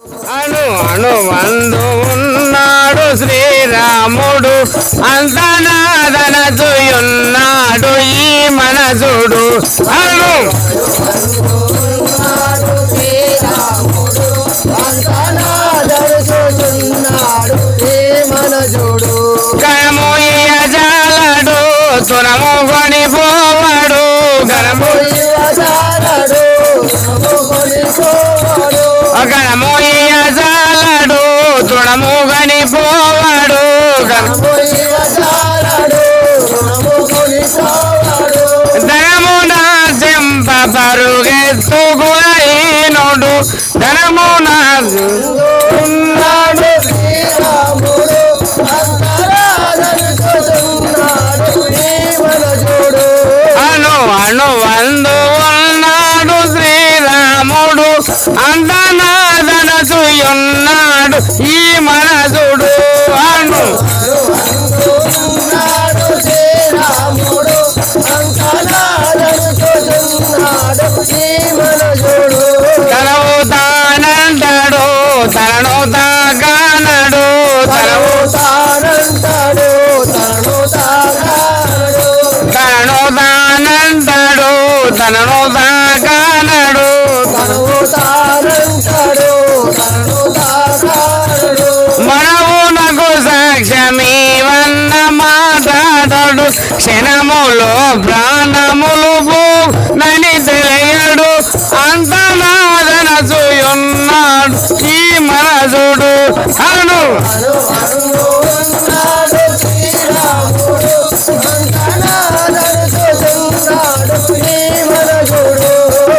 అను అను వందు ఉన్నాడు శ్రీరాముడు అంతనాదనచుయున్నాడు ఈ మనసుడు. అను మనజోడు జాలడు ఇయజాలడు కొని తురము కొనిపోవడు గరము ధనమున సింప పరుగెత్తుకునడు ధనమున ఉన్నాడు అను అను వందు ఉన్నాడు శ్రీరాముడు. అంతనాదనసుయున్నాడు ఈ మనసుడు అను తనవు తానంటాడు తనను తాగానడు తనవు తానంటాడు తనను తాగాడు తనను తానంటాడు తనను క్షణములో ప్రాణములు నని తెలియడు అంతనాదన చూయున్నాడు ఈ మనసుడు. అను ఉన్నాడు ఉన్నాడు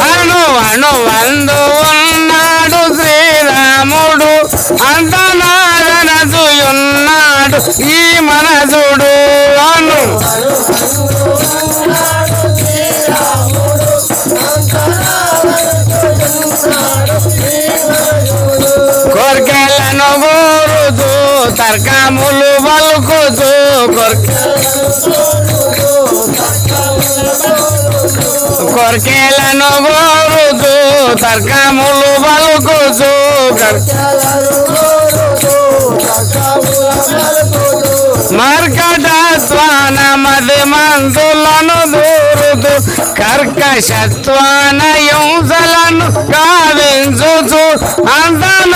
అను అను వందు ఉన్నాడు శ్రీరాముడు అంతనాదన చూయున్నాడు ఈ మనసుడు. కోర్కెలను గోరుతూ తర్కములు పలుకుతూ కోర్కె కొర్కెలను గోరుతూ తర్కములు పలుకుతూ కర్- మర్కటత్వాన మది మందులను దూరుతూ కర్కశత్వాన హింసలను గావించుతూ అంతనాదన